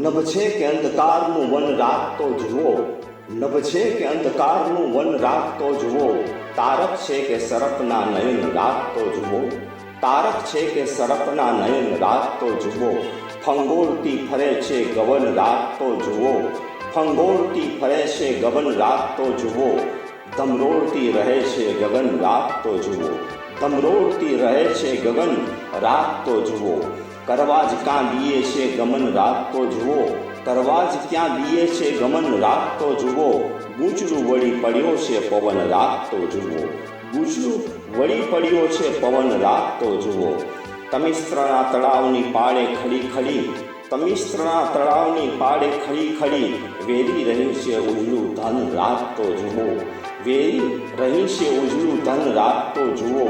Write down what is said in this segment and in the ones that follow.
નભ છે કે અંધકારનું વન રાત તો જુઓ. નભ છે કે અંધકારનું વન રાખતો જુઓ. તારક છે કે સરપના નયન રાત તો જુઓ. તારક છે કે સરપના નયન રાત તો જુઓ. ફંગોળતી ફરે છે ગવન રાત તો જુઓ. ફંગોળતી ફરે છે ગવન રાત તો જુઓ. ધમરોળતી રહે છે ગગન રાત તો જુઓ. ધમરોળતી રહે છે ગગન, રાત તો જુઓ. કરવા જ ક્યાં દીએ છે ગમન, રાત તો જુઓ. કરવા જ ક્યાં દીએ છે ગમન, રાત તો જુઓ. ગૂંચડું વળી પડ્યો છે પવન, રાત તો જુઓ. ગૂંચડું વળી પડ્યો છે પવન, રાત તો જુઓ. તમિસ્ત્રના તળાવની પાળે ખડી ખડી, તમિસ્ત્રના તળાવની પાળે ખડી ખડી વેરી રહ્યું છે ઉલ્લું ધન, રાત તો જુઓ. વેરી રહી છે ઉજળું ધન રાખતો જુઓ.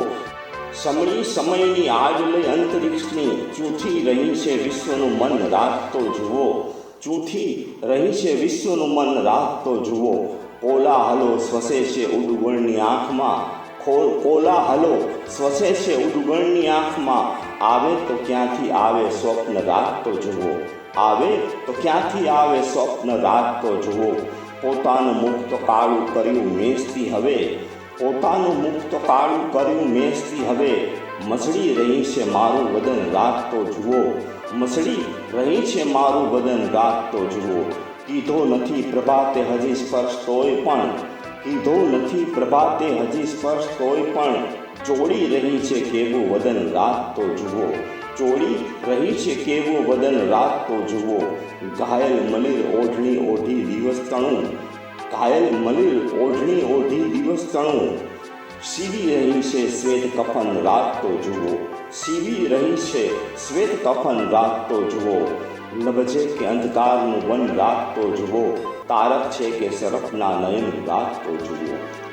સમણી સમયની આજ લઈ અંતરિક્ષની ચૂઠી રહી છે વિશ્વનું મન રાખતો જુઓ. ચૂઠી રહી છે વિશ્વનું મન રાખતો જુઓ જુઓ. કોલાહલો સ્વસે છે ઉદગણની આંખમાં. ખોલ કોલાહલો સ્વસે છે ઉદગણની આંખમાં. આવે તો ક્યાંથી આવે સ્વપ્ન રાખતો જુઓ. આવે તો ક્યાંથી આવે સ્વપ્ન રાખતો જુઓ. પોતાનું મુક્ત કાળું કર્યું મેસથી હવે, પોતાનું મુક્ત કાળું કર્યું મેષથી હવે. મસળી રહી છે મારું વદન રાત તો જુઓ. મસળી રહી છે મારું વદન રાત તો જુઓ. કીધો નથી પ્રભાતે હજી સ્પર્શ તોય પણ, કીધો નથી પ્રભાતે હજી સ્પર્શ તોય પણ. ચોળી રહી છે કેવું વદન રાત તો જુઓ. ચોળી રહી છે કેવું વદન રાત તો જુઓ. ઘાયલ મલિર ઓઢણી ઓઢી દિવસ તણું. ઘાયલ મલિર ઓઢણી ઓઢી દિવસ તણું. સીવી રહી છે શ્વેત કફન રાત તો જુઓ. સીવી રહી છે શ્વેત કફન રાત તો જુઓ લભજે કે અંધકારનું વન રાત તો જુઓ. તારક છે કે સરફના નયન રાત તો જુઓ.